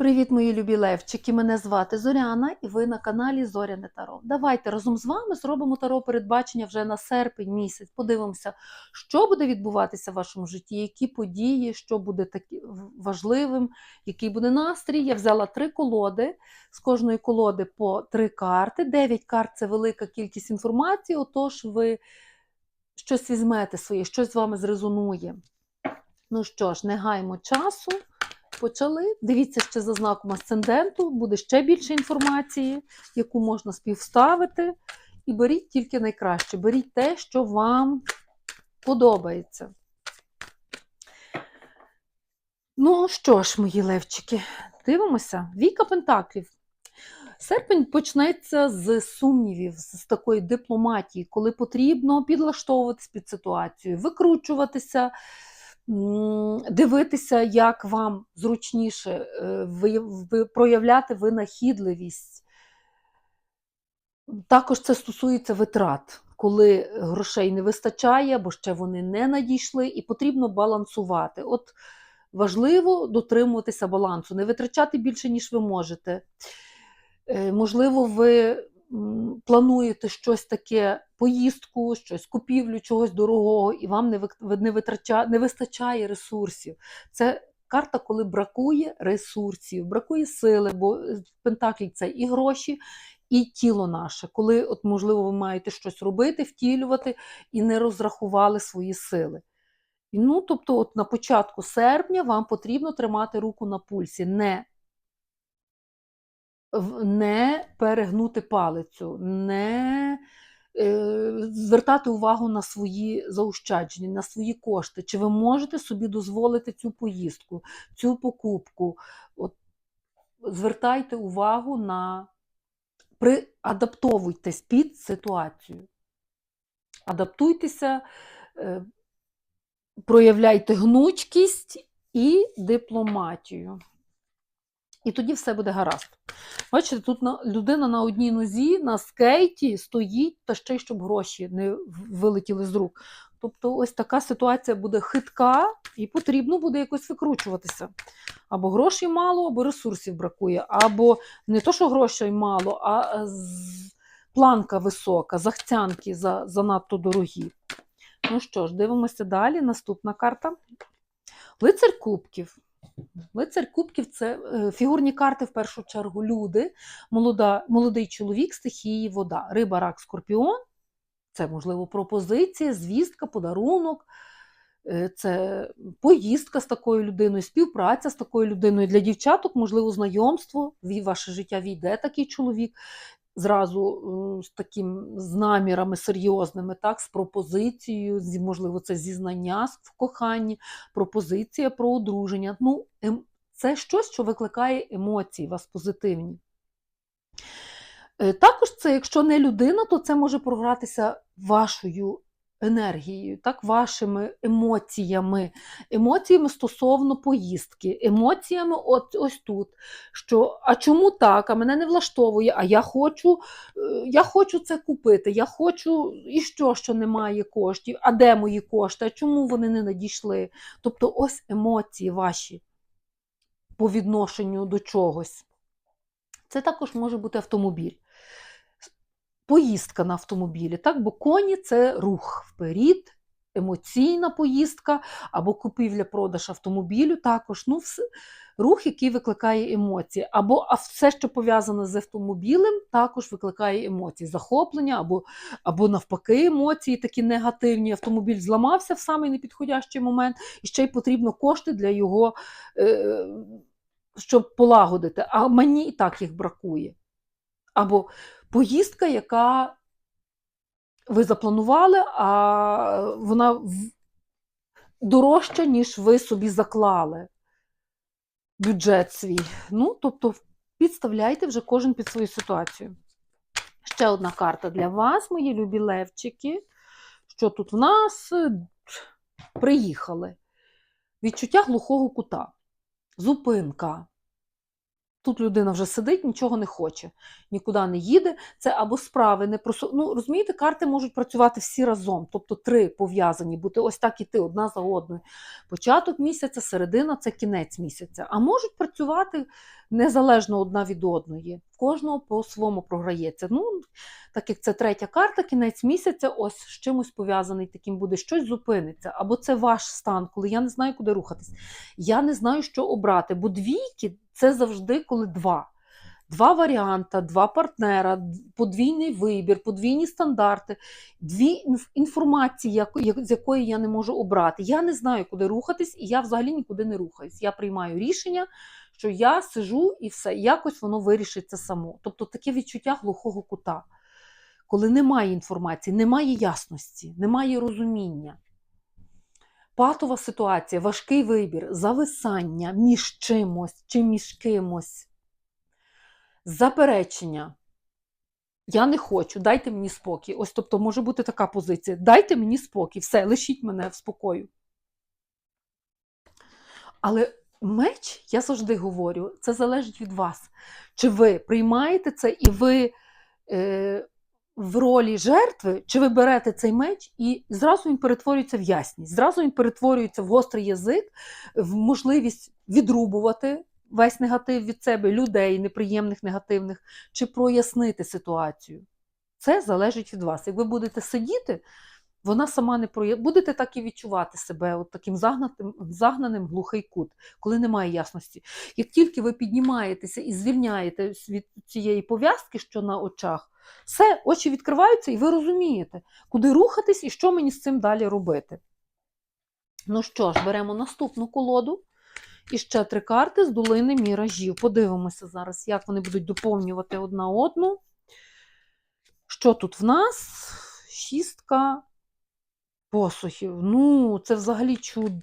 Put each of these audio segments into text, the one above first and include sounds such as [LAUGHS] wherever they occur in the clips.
Привіт, мої любі левчики! Мене звати Зоряна, і ви на каналі Зоряне Таро. Давайте разом з вами зробимо таро передбачення вже на серпень місяць. Подивимося, що буде відбуватися в вашому житті, які події, що буде такі важливим, який буде настрій. Я взяла три колоди, з кожної колоди по три карти. Дев'ять карт це велика кількість інформації, отож ви щось візьмете своє, щось з вами зрезонує. Ну що ж, не гаймо часу. Почали. Дивіться ще за знаком асценденту, буде ще більше інформації, яку можна співставити. І беріть тільки найкраще. Беріть те, що вам подобається. Ну що ж, мої левчики, дивимося. Віка Пентаклів. Серпень почнеться з сумнівів, з такої дипломатії, коли потрібно підлаштовуватись під ситуацію, викручуватися дивитися, як вам зручніше е, проявляти винахідливість. Також це стосується витрат, коли грошей не вистачає, бо ще вони не надійшли, і потрібно балансувати. От важливо дотримуватися балансу, не витрачати більше, ніж ви можете. Е, можливо, ви плануєте щось таке, поїздку, щось, купівлю чогось дорогого, і вам не не, витрача, не вистачає ресурсів. Це карта, коли бракує ресурсів, бракує сили, бо в е, Пентаклі це і гроші. І тіло наше, коли, от, можливо, ви маєте щось робити, втілювати і не розрахували свої сили. Ну, Тобто, от на початку серпня вам потрібно тримати руку на пульсі, не не перегнути палицю, не звертати увагу на свої заощадження, на свої кошти. Чи ви можете собі дозволити цю поїздку, цю покупку? От, Звертайте увагу на адаптовуйтесь під ситуацію. Адаптуйтеся, е, проявляйте гнучкість і дипломатію. І тоді все буде гаразд. Бачите, тут людина на одній нозі, на скейті стоїть, та ще й щоб гроші не вилетіли з рук. Тобто, ось така ситуація буде хитка, і потрібно буде якось викручуватися. Або грошей мало, або ресурсів бракує, або не то, що грошей мало, а планка висока, захцянки занадто дорогі. Ну що ж, дивимося далі. Наступна карта. Лицар Кубків. Лицар Кубків це е, фігурні карти, в першу чергу, люди, молода, молодий чоловік, стихії, вода, риба, рак, скорпіон. Це, можливо, пропозиція, звістка, подарунок, е, це поїздка з такою людиною, співпраця з такою людиною. Для дівчаток, можливо, знайомство, в ваше життя війде такий чоловік зразу з таким з намірами серйозними, так, з пропозицією, можливо, це зізнання в коханні, пропозиція про одруження. Ну, ем, Це щось, що викликає емоції, вас позитивні. Е, також це, якщо не людина, то це може програтися вашою енергією, так, вашими емоціями, емоціями стосовно поїздки, емоціями от, ось тут. що А чому так? А мене не влаштовує, а я хочу е, я хочу це купити, я хочу і що, що немає коштів, а де мої кошти, а чому вони не надійшли? Тобто ось емоції ваші по відношенню до чогось. Це також може бути автомобіль поїздка на автомобілі, так? бо коні це рух вперед, емоційна поїздка або купівля-продаж автомобілю, також ну, все, рух, який викликає емоції. Або все, що пов'язане з автомобілем, також викликає емоції, захоплення, або або навпаки, емоції такі негативні. Автомобіль зламався в самий непідходящий момент, і ще й потрібно кошти для його. Е, щоб полагодити, а мені і так їх бракує. Або поїздка, яка ви запланували, а вона дорожча, ніж ви собі заклали бюджет свій. Ну, тобто, підставляйте вже кожен під свою ситуацію. Ще одна карта для вас, мої любі левчики. Що тут в нас приїхали? Відчуття глухого кута, зупинка. Тут людина вже сидить, нічого не хоче, нікуди не їде. Це або справи не просу... Ну, розумієте, карти можуть працювати всі разом, тобто три пов'язані, бути ось так іти одна за одною. Початок місяця, середина це кінець місяця. А можуть працювати незалежно одна від одної. Кожного по своєму програється. Ну, так як це третя карта, кінець місяця, ось з чимось пов'язаний таким буде, щось зупиниться. Або це ваш стан, коли я не знаю, куди рухатись. Я не знаю, що обрати, бо двійки це завжди коли два. Два варіанти, два партнера, подвійний вибір, подвійні стандарти, дві інформації, з якої я не можу обрати. Я не знаю, куди рухатись, і я взагалі нікуди не рухаюсь. Я приймаю рішення, що я сижу і все, якось воно вирішиться само. Тобто таке відчуття глухого кута, коли немає інформації, немає ясності, немає розуміння. Патова ситуація, важкий вибір, зависання між чимось чи між кимось, заперечення. Я не хочу, дайте мені спокій. Ось тобто може бути така позиція. Дайте мені спокій, все, лишіть мене в спокою. Але меч, я завжди говорю, це залежить від вас. Чи ви приймаєте це і ви е, в ролі жертви, чи ви берете цей меч і зразу він перетворюється в ясність, зразу він перетворюється в гострий язик, в можливість відрубувати весь негатив від себе, людей неприємних, негативних, чи прояснити ситуацію. Це залежить від вас. Як ви будете сидіти, вона сама не проя... будете так і відчувати себе, от таким загнатим, загнаним глухий кут, коли немає ясності. Як тільки ви піднімаєтеся і звільняєтесь від цієї пов'язки, що на очах, все, очі відкриваються, і ви розумієте, куди рухатись і що мені з цим далі робити. Ну що ж, беремо наступну колоду. І ще три карти з долини міражів. Подивимося зараз, як вони будуть доповнювати одна одну. Що тут в нас? Шістка посухів. Ну, це взагалі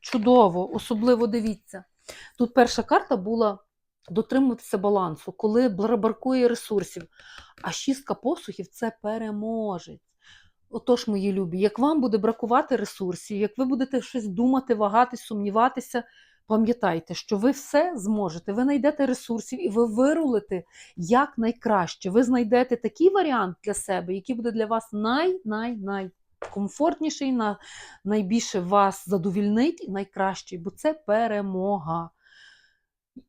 чудово. Особливо дивіться. Тут перша карта була дотримуватися балансу, коли бракує ресурсів. А шістка посухів це переможець. Отож, мої любі, як вам буде бракувати ресурсів, як ви будете щось думати, вагатись, сумніватися, пам'ятайте, що ви все зможете, ви знайдете ресурсів і ви вирулите як найкраще. Ви знайдете такий варіант для себе, який буде для вас най-най-най комфортніший, найбільше вас задовільнить і найкращий, бо це перемога.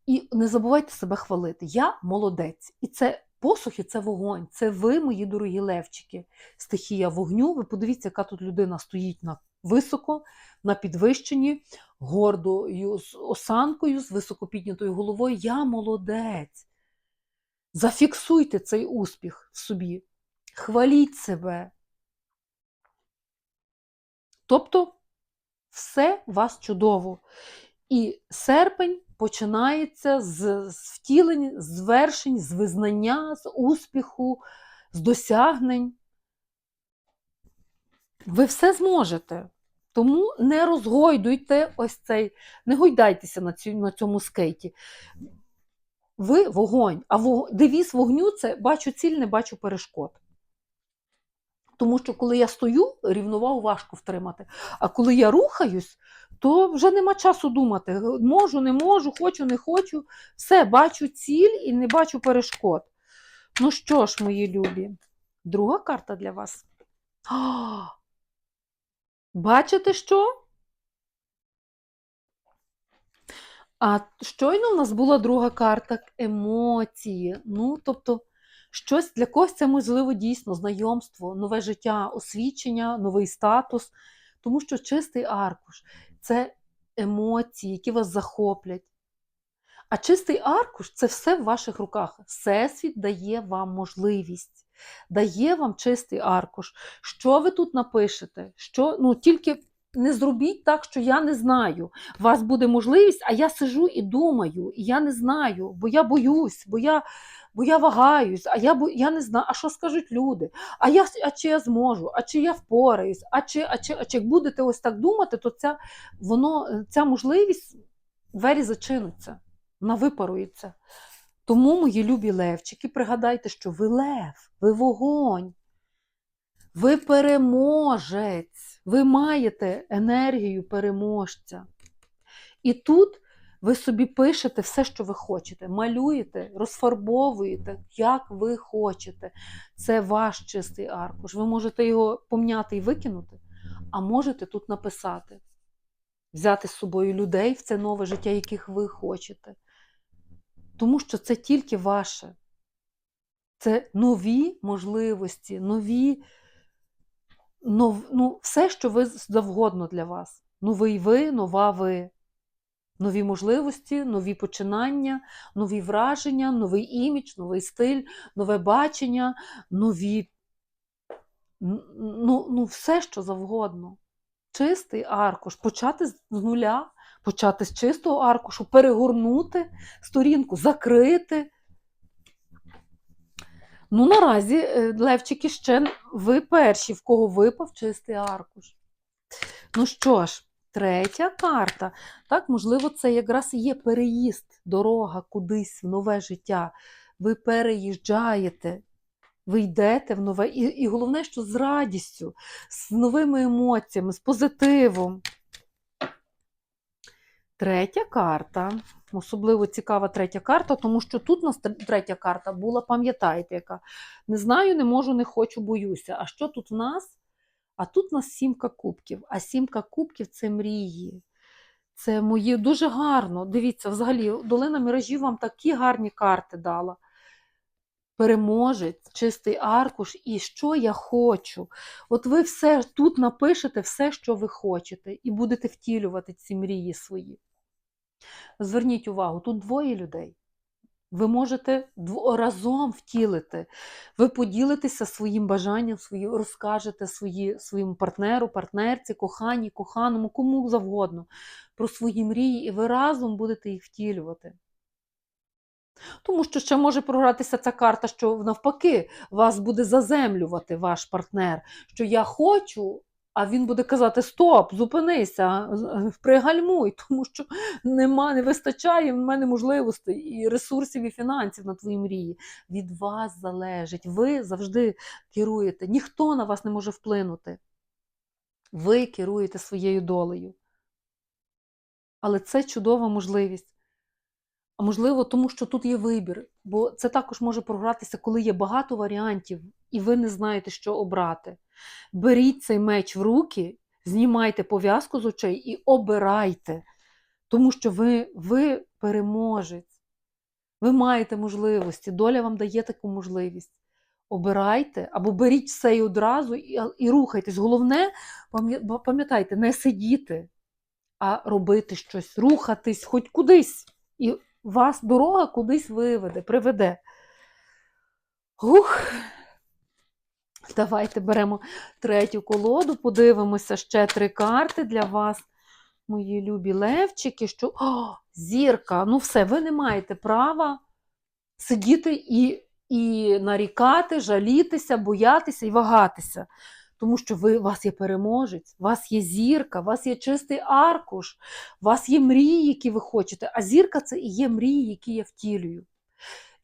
І не забувайте себе хвалити. Я молодець. І це посухи це вогонь. Це ви, мої дорогі левчики. Стихія вогню. Ви подивіться, яка тут людина стоїть на високо, на підвищенні, гордою з осанкою, з високо піднятою головою. Я молодець. Зафіксуйте цей успіх в собі. Хваліть себе. Тобто, все у вас чудово. І серпень починається з, з втілень, з звершень, з визнання, з успіху, з досягнень. Ви все зможете. Тому не розгойдуйте ось цей, не гойдайтеся на, цю, на цьому скейті. Ви вогонь, а вог... девіз вогню це бачу ціль, не бачу перешкод. Тому що коли я стою, рівновагу важко втримати. А коли я рухаюсь, то вже нема часу думати. Можу, не можу, хочу, не хочу. Все, бачу ціль і не бачу перешкод. Ну що ж, мої любі, друга карта для вас. А, бачите що? А щойно в нас була друга карта емоції. Ну, тобто, щось для когось це можливо дійсно знайомство, нове життя, освічення, новий статус. Тому що чистий аркуш це емоції, які вас захоплять. А чистий аркуш це все в ваших руках. Всесвіт дає вам можливість, дає вам чистий аркуш. Що ви тут напишете? Що, ну, Тільки не зробіть так, що я не знаю. У вас буде можливість, а я сижу і думаю, і я не знаю, бо я боюсь, бо я, бо я вагаюсь, а я, бо- я не знаю, а що скажуть люди? А, я, а чи я зможу, а чи я впораюсь, а чи, а чи, а чи як будете ось так думати, то ця, воно, ця можливість, двері зачинуться, вона випарується. Тому, мої любі левчики, пригадайте, що ви лев, ви вогонь, ви переможець, ви маєте енергію переможця. І тут Ви собі пишете все, що ви хочете, малюєте, розфарбовуєте, як ви хочете. Це ваш чистий аркуш. Ви можете його помняти і викинути, а можете тут написати, взяти з собою людей в це нове життя, яких ви хочете. Тому що це тільки ваше. Це нові можливості, нові, нов, ну, все, що ви завгодно для вас. Новий ви, нова ви. Нові можливості, нові починання, нові враження, новий імідж, новий стиль, нове бачення, нові. Ну, ну все, що завгодно. Чистий аркуш, почати з нуля, почати з чистого аркушу, перегорнути сторінку, закрити. Ну, наразі, е, Левчики, ще ви перші, в кого випав чистий аркуш. Ну що ж, третя карта. Так, можливо, це якраз і є переїзд, дорога кудись в нове життя. Ви переїжджаєте, ви йдете в нове, і, і головне, що з радістю, з новими емоціями, з позитивом. Третя карта. Особливо цікава третя карта, тому що тут нас третя карта була, пам'ятаєте, яка не знаю, не можу, не хочу, боюся. А що тут в нас? А тут у нас сімка кубків. А сімка кубків це мрії. Це мої дуже гарно. Дивіться, взагалі, долина міражів вам такі гарні карти дала. Переможець, чистий аркуш, і що я хочу. От ви все тут напишете все, що ви хочете, і будете втілювати ці мрії свої. Зверніть увагу, тут двоє людей. Ви можете разом втілити. Ви поділитеся своїм бажанням, свої, розкажете свої, своєму партнеру, партнерці, коханій, коханому, кому завгодно про свої мрії, і ви разом будете їх втілювати. Тому що ще може програтися ця карта, що навпаки вас буде заземлювати ваш партнер, що я хочу, а він буде казати: Стоп, зупинися, пригальмуй, [LAUGHS] тому що нема, не вистачає в мене можливостей і ресурсів, і фінансів на твої мрії. Від вас залежить. Ви завжди керуєте. Ніхто на вас не може вплинути. Ви керуєте своєю долею. Але це чудова можливість. А можливо, тому що тут є вибір, бо це також може програтися, коли є багато варіантів, і ви не знаєте, що обрати. Беріть цей меч в руки, знімайте пов'язку з очей і обирайте, тому що ви, ви переможець. Ви маєте можливості, доля вам дає таку можливість. Обирайте або беріть все і одразу і, і рухайтесь. Головне, пам'ятайте, не сидіти, а робити щось, рухатись хоч кудись. І вас дорога кудись виведе, приведе. Ух. Давайте беремо третю колоду, подивимося ще три карти для вас, мої любі левчики. Що... О, зірка! Ну все, ви не маєте права сидіти і, і нарікати, жалітися, боятися і вагатися. Тому що ви, у вас є переможець, у вас є зірка, у вас є чистий аркуш, у вас є мрії, які ви хочете. А зірка це і є мрії, які я втілюю.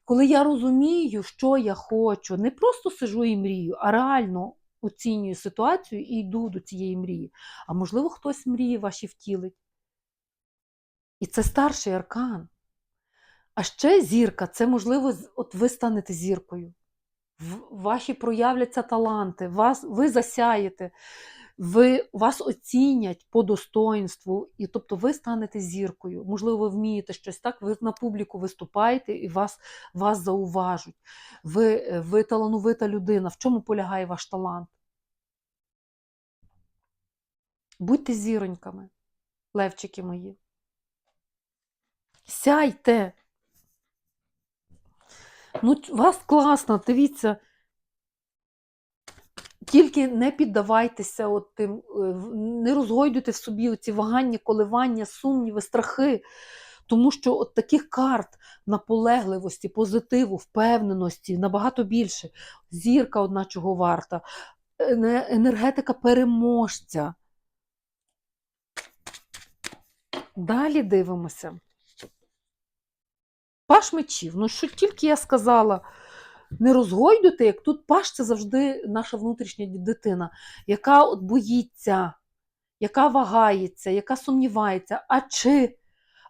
Коли я розумію, що я хочу, не просто сижу і мрію, а реально оцінюю ситуацію і йду до цієї мрії. А можливо, хтось мрії ваші втілить. І це старший аркан. А ще зірка це можливо, от ви станете зіркою. Ваші проявляться таланти, вас, ви засяєте, ви, вас оцінять по достоинству, і тобто ви станете зіркою. Можливо, ви вмієте щось так, ви на публіку виступаєте і вас, вас зауважуть. Ви, ви талановита людина. В чому полягає ваш талант? Будьте зіроньками, левчики мої. Сяйте. Ну, т- вас класно, дивіться. Тільки не піддавайтеся от тим, е, не розгойдуйте в собі оці вагання, коливання, сумніви, страхи. Тому що от таких карт наполегливості, позитиву, впевненості набагато більше. Зірка одна чого варта, енергетика переможця. Далі дивимося. Паш мечів. Ну, що тільки я сказала, не розгойдуйте, як тут паш це завжди наша внутрішня дитина, яка от боїться, яка вагається, яка сумнівається. А чи,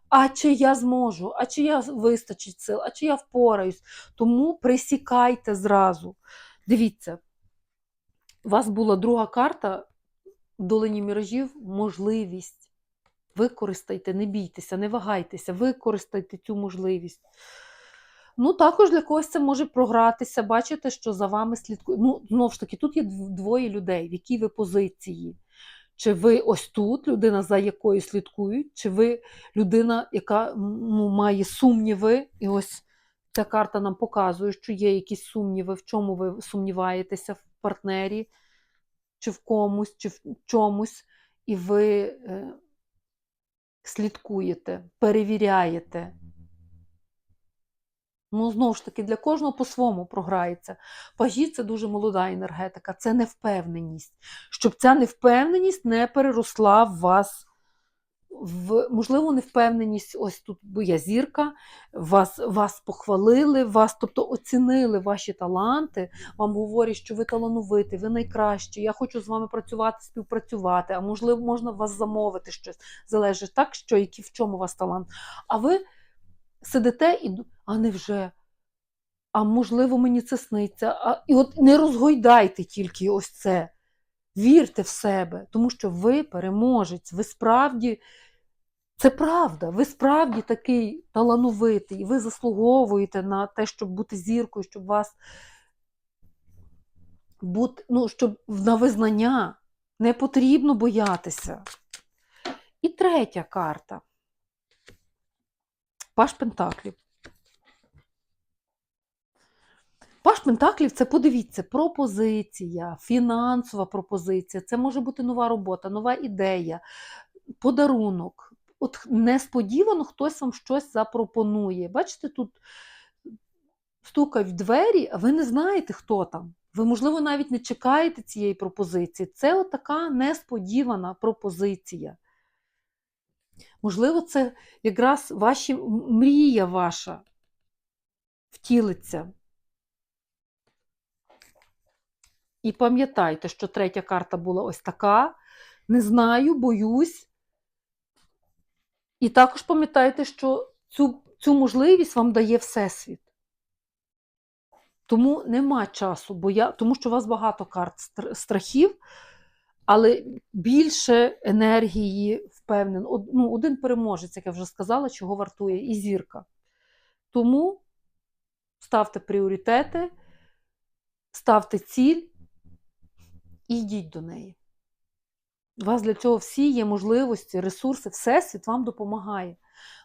а чи я зможу, а чи я вистачить сил, а чи я впораюсь. Тому присікайте зразу. Дивіться, у вас була друга карта долині міражів можливість. Використайте, не бійтеся, не вагайтеся, використайте цю можливість. Ну, також для когось це може програтися. Бачите, що за вами слідкують. Ну, знову ж таки, тут є двоє людей, в якій ви позиції. Чи ви ось тут, людина, за якою слідкують, чи ви людина, яка ну, має сумніви, і ось ця карта нам показує, що є якісь сумніви, в чому ви сумніваєтеся в партнері, чи в комусь, чи в чомусь, і ви е, слідкуєте, перевіряєте. Ну, знову ж таки, для кожного по-своєму програється. Пажі це дуже молода енергетика, це невпевненість. Щоб ця невпевненість не переросла в вас. В, можливо, невпевненість, ось тут я зірка, вас, вас похвалили, вас, тобто оцінили ваші таланти, вам говорять, що ви талановиті, ви найкращі, я хочу з вами працювати, співпрацювати, а можливо, можна вас замовити щось. Залежить так, що, які, в чому у вас талант. А ви сидите і а невже? А можливо, мені це сниться. А, і от не розгойдайте тільки ось це. Вірте в себе, тому що ви переможець, ви справді, це правда, ви справді такий талановитий, ви заслуговуєте на те, щоб бути зіркою, щоб вас бути, ну, щоб на визнання не потрібно боятися. І третя карта. Паш Пентаклів. Паш Пентаклів це подивіться, пропозиція, фінансова пропозиція. Це може бути нова робота, нова ідея, подарунок. От несподівано хтось вам щось запропонує. Бачите, тут стукають в двері, а ви не знаєте, хто там. Ви, можливо, навіть не чекаєте цієї пропозиції. Це така несподівана пропозиція. Можливо, це якраз ваші мрія ваша втілиться. І пам'ятайте, що третя карта була ось така. Не знаю, боюсь. І також пам'ятайте, що цю, цю можливість вам дає Всесвіт. Тому нема часу, бо я, тому що у вас багато карт страхів, але більше енергії впевнен. Од, ну, один переможець, як я вже сказала, чого вартує, і зірка. Тому ставте пріоритети, ставте ціль і йдіть до неї. У вас для цього всі є можливості, ресурси, Всесвіт вам допомагає.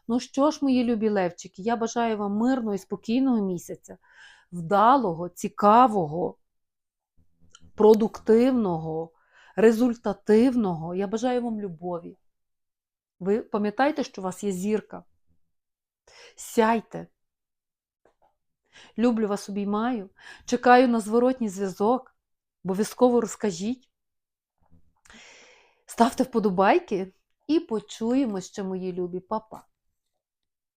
Ну що ж, мої любі левчики, я бажаю вам мирного і спокійного місяця, вдалого, цікавого, продуктивного, результативного. Я бажаю вам любові. Ви пам'ятаєте, що у вас є зірка? Сяйте. Люблю вас, обіймаю. Чекаю на зворотній зв'язок. Обов'язково розкажіть. Ставте вподобайки і почуємо, що мої любі, Па-па.